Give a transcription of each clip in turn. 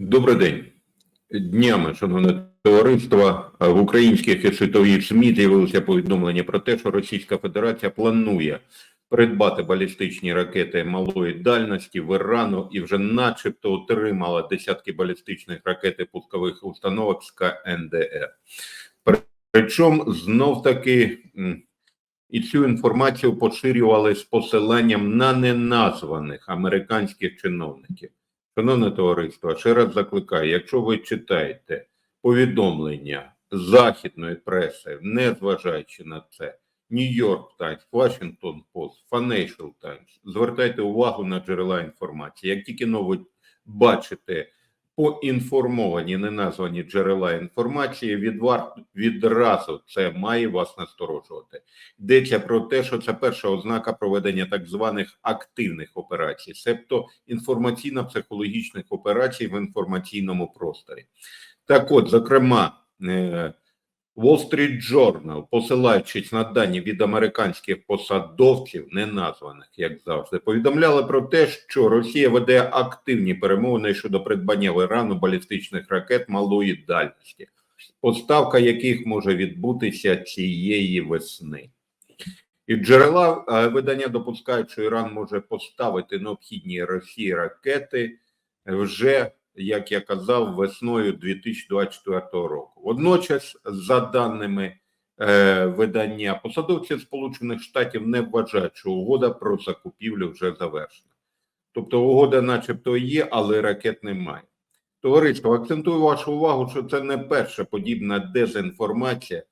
Добрий день. Днями, шановне товариство, в українських і світових ЗМІ з'явилося повідомлення про те, що Російська Федерація планує придбати балістичні ракети малої дальності в Ірану і вже начебто отримала десятки балістичних ракет і пускових установок з КНДР. Причому знов таки і цю інформацію поширювали з посиланням на неназваних американських чиновників. Шановне товариство, ще раз закликаю, якщо ви читаєте повідомлення західної преси, не зважаючи на це, Нью-Йорк Таймс, Вашингтон Пост, Financial Times, звертайте увагу на джерела інформації. Як тільки но ви бачите поінформовані, неназвані джерела інформації, відвар... відразу це має вас насторожувати. Йдеться про те, що це перша ознака проведення так званих активних операцій, себто інформаційно-психологічних операцій в інформаційному просторі. Так от, зокрема, е, Wall Street Journal, посилаючись на дані від американських посадовців, не названих, як завжди, повідомляли про те, що Росія веде активні перемовини щодо придбання в Ірану балістичних ракет малої дальності, поставка яких може відбутися цієї весни. І джерела е, видання допускають, що Іран може поставити необхідні Росії ракети вже, як я казав, весною 2024 року. Водночас, за даними е, видання, посадовці Сполучених Штатів не вважають, що угода про закупівлю вже завершена. Тобто угода, начебто, є, але ракет немає. Товариство, акцентую вашу увагу, що це не перша подібна дезінформація,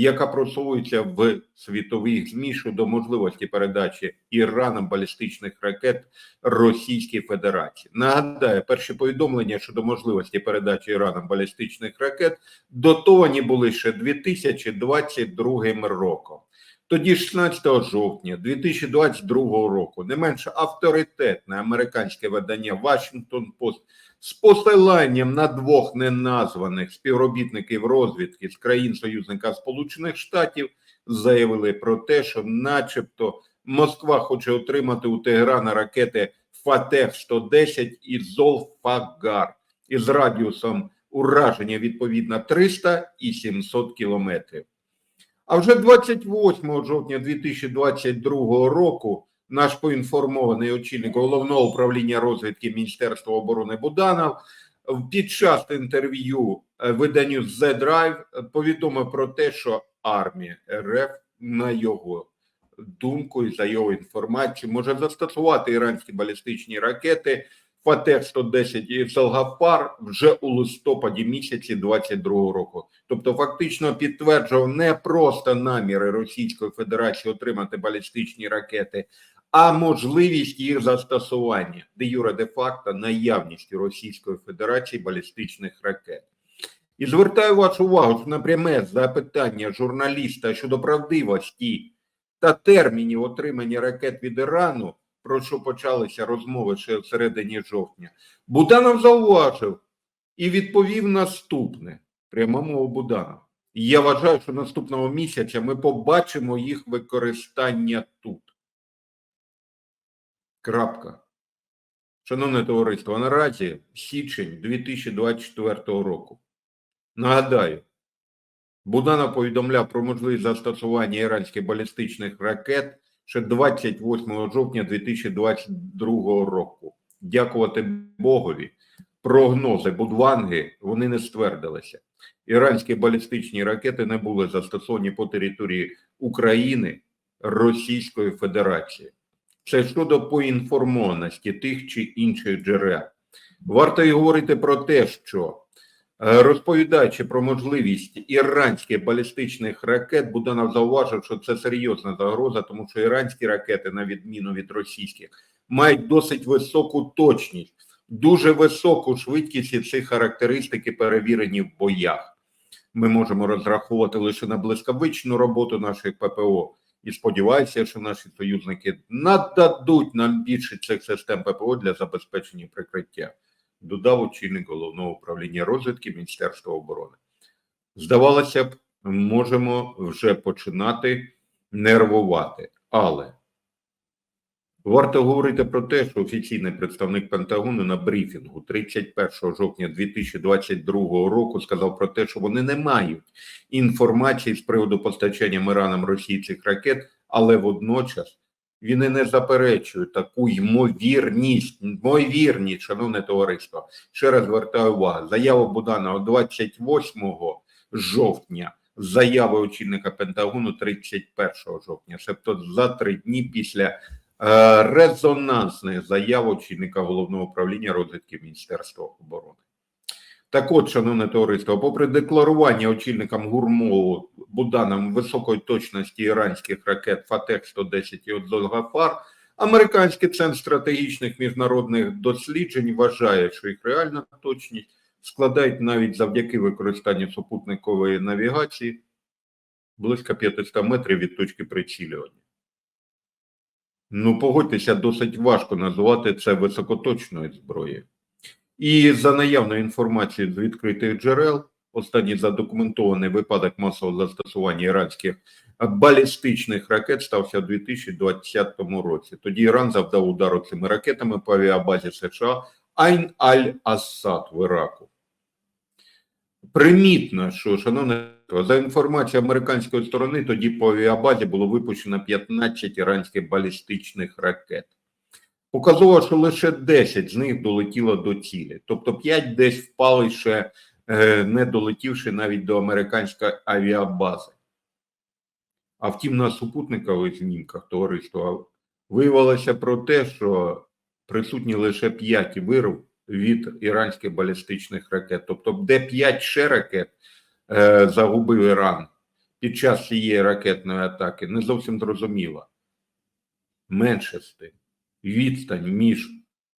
яка просовується в світових ЗМІ щодо можливості передачі Іраном балістичних ракет Російській Федерації. Нагадаю, перші повідомлення щодо можливості передачі Іраном балістичних ракет дотовані були ще 2022 роком. Тоді, 16 жовтня 2022 року, не менш авторитетне американське видання Washington Post з посиланням на двох неназваних співробітників розвідки з країн союзника Сполучених Штатів заявили про те, що, начебто, Москва хоче отримати у Тегерана ракети Фатех 110 і Золфагар із радіусом ураження відповідно 300 і 700 кілометрів. А вже 28 жовтня 2022 року наш поінформований очільник головного управління розвідки Міністерства оборони Буданов під час інтерв'ю е, виданню The Drive повідомив про те, що армія РФ на його думку і за його інформацією може застосувати іранські балістичні ракети Фатех 110 і Салгафар вже у листопаді місяці 22 року. Тобто, фактично підтверджував не просто наміри Російської Федерації отримати балістичні ракети, а можливість їх застосування, де юре де факто наявністю Російської Федерації балістичних ракет. І звертаю вашу увагу на пряме запитання журналіста щодо правдивості та термінів отримання ракет від Ірану, про що почалися розмови ще в середині жовтня, Буданов зауважив і відповів наступне пряма мова Буданов. Я вважаю, що наступного місяця ми побачимо їх використання тут. Крапка. Шановне товариство, наразі січень 2024 року. Нагадаю, Буданов повідомляв про можливість застосування іранських балістичних ракет ще 28 жовтня 2022 року. Дякувати Богові, прогнози Будванги вони не ствердилися. Іранські балістичні ракети не були застосовані по території України Російської Федерації. Це щодо поінформованості тих чи інших джерел. Варто й говорити про те, що розповідаючи про можливість іранських балістичних ракет, Буданов зауважив, що це серйозна загроза, тому що іранські ракети, на відміну від російських, мають досить високу точність, дуже високу швидкість і ці характеристики перевірені в боях. Ми можемо розраховувати лише на блискавичну роботу наших ППО. І сподіваюся, що наші союзники нададуть нам більше цих систем ППО для забезпечення прикриття, додав очільник головного управління розвідки Міністерства оборони. Здавалося б, можемо вже починати нервувати, але Варто говорити про те, що офіційний представник Пентагону на брифінгу 31 жовтня 2022 року сказав про те, що вони не мають інформації з приводу постачання Іраном російських ракет, але водночас він і не заперечує таку ймовірність, ймовірність, шановне товариство. Ще раз звертаю увагу, заява Буданова 28 жовтня, заяви очільника Пентагону 31 жовтня, тобто за три дні після е, резонансних заяв очільника головного управління розвідки Міністерства оборони. Так от, шановне товариство, попри декларування очільникам гурмову Буданом високої точності іранських ракет Фатех 110 і Одзолгафар, американський центр стратегічних міжнародних досліджень вважає, що їх реальна точність складають навіть завдяки використанню супутникової навігації близько 500 метрів від точки прицілювання. Ну, погодьтеся, досить важко називати це високоточною зброєю. І за наявною інформацією з відкритих джерел, останній задокументований випадок масового застосування іранських балістичних ракет стався у 2020 році. Тоді Іран завдав удару цими ракетами по авіабазі США Айн Аль-Асад в Іраку. Примітно, що, шановне, за інформацією американської сторони, тоді по авіабазі було випущено 15 іранських балістичних ракет. Показово, що лише 10 з них долетіло до цілі, тобто 5 десь впали ще, е, не долетівши навіть до американської авіабази. А втім, на супутникових знімках товариства виявилося про те, що присутні лише 5 вирв від іранських балістичних ракет. Тобто, де 5 ще ракет е, загубив Іран під час цієї ракетної атаки, не зовсім зрозуміло. Менше з тим відстань між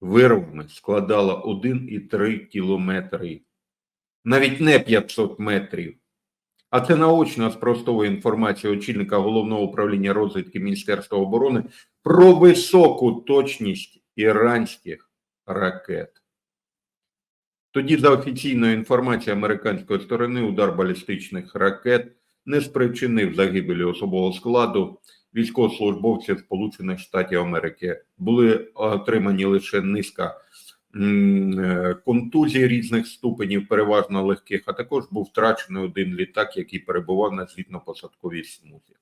вирвами складала 1,3 кілометри, навіть не 500 метрів. А це наочно спростовує інформацію очільника головного управління розвідки Міністерства оборони про високу точність іранських ракет. Тоді, за офіційною інформацією американської сторони, удар балістичних ракет не спричинив загибелі особового складу військовослужбовців Сполучених Штатів Америки. Були отримані лише низка е, контузій різних ступенів, переважно легких, а також був втрачений один літак, який перебував на злітно-посадковій смузі.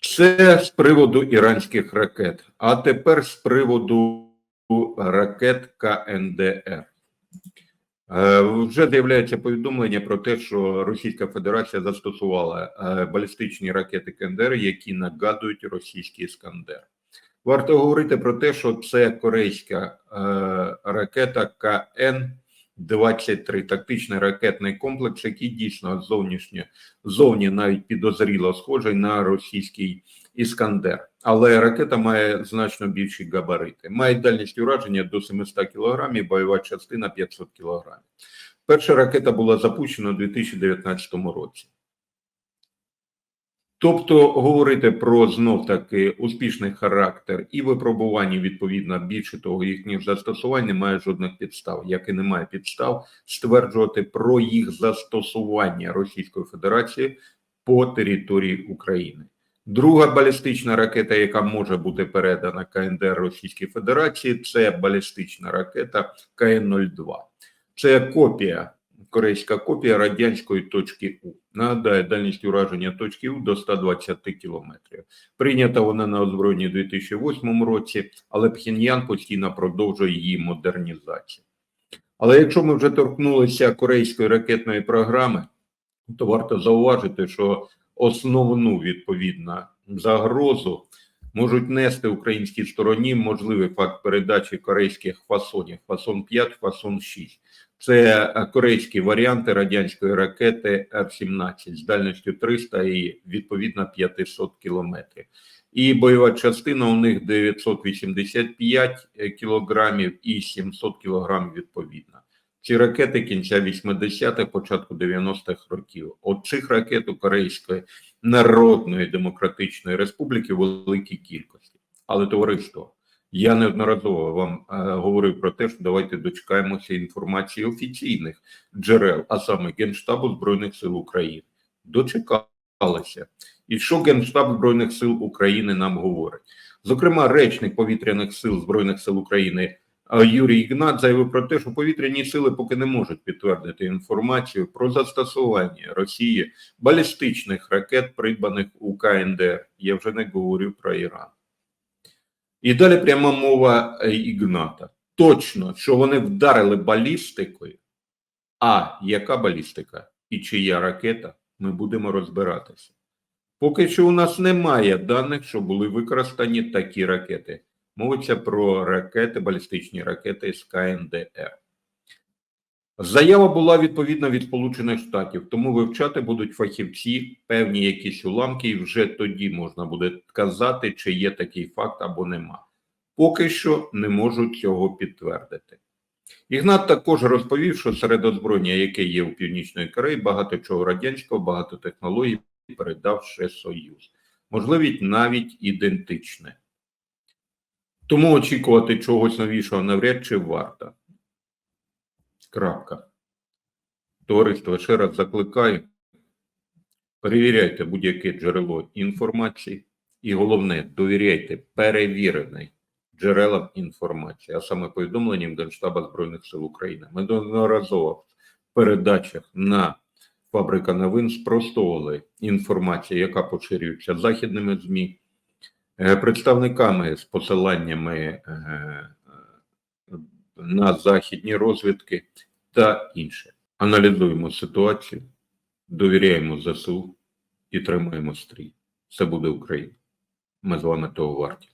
Це з приводу іранських ракет. А тепер з приводу ракет КНДР. Е, Вже з'являється повідомлення про те, що Російська Федерація застосувала е, балістичні ракети КНДР, які нагадують російський Іскандер. Варто говорити про те, що це корейська е, ракета КН 23 тактичний ракетний комплекс, який дійсно зовнішньо зовні навіть підозріло схожий на російський Іскандер. Але ракета має значно більші габарити. Має дальність ураження до 700 кг, бойова частина 500 кг. Перша ракета була запущена у 2019 році. Тобто говорити про знов таки успішний характер і випробування відповідно більше того їхніх застосувань немає жодних підстав, як і немає підстав стверджувати про їх застосування Російської Федерації по території України. Друга балістична ракета, яка може бути передана КНДР Російській Федерації, це балістична ракета КН-02. Це копія, корейська копія радянської точки У. Нагадаю, дальність ураження точки У до 120 кілометрів. Прийнята вона на озброєнні у 2008 році, але Пхеньян постійно продовжує її модернізацію. Але якщо ми вже торкнулися корейської ракетної програми, то варто зауважити, що основну відповідно загрозу можуть нести українській стороні можливий факт передачі корейських фасонів фасон 5, фасон 6. Це е, корейські варіанти радянської ракети Р-17 з дальністю 300 і відповідно 500 кілометрів. І бойова частина у них 985 кілограмів і 700 кілограмів відповідно. Ці ракети кінця 80-х, початку 90-х років. От цих ракет у Корейської Народної Демократичної Республіки великій кількості. Але товариство, я неодноразово вам е, говорив про те, що давайте дочекаємося інформації офіційних джерел, а саме Генштабу Збройних сил України. Дочекалися. І що Генштаб Збройних сил України нам говорить? Зокрема, речник повітряних сил Збройних сил України Юрій Ігнат заявив про те, що повітряні сили поки не можуть підтвердити інформацію про застосування Росії балістичних ракет, придбаних у КНДР. Я вже не говорю про Іран. І далі пряма мова е, Ігната. Точно, що вони вдарили балістикою. А яка балістика і чия ракета, ми будемо розбиратися. Поки що у нас немає даних, що були використані такі ракети. Мовиться про ракети, балістичні ракети з КНДР. Заява була відповідна від Сполучених Штатів, тому вивчати будуть фахівці певні якісь уламки, і вже тоді можна буде казати, чи є такий факт або нема. Поки що не можуть цього підтвердити. Ігнат також розповів, що серед озброєння, яке є у Північної Кореї, багато чого радянського, багато технологій передав ще Союз. Можливість навіть ідентичне. Тому очікувати чогось новішого навряд чи варто. Крапка. Товариство, ще раз закликаю. Перевіряйте будь-яке джерело інформації і головне, довіряйте перевіреній джерелам інформації, а саме повідомленням Генштаба Збройних сил України. Ми неодноразово в передачах на Фабрика новин спростовували інформацію, яка поширюється західними ЗМІ, представниками з посиланнями е, на західні розвідки та інше. Аналізуємо ситуацію, довіряємо ЗСУ і тримаємо стрій. Це буде Україна. Ми з вами того варті.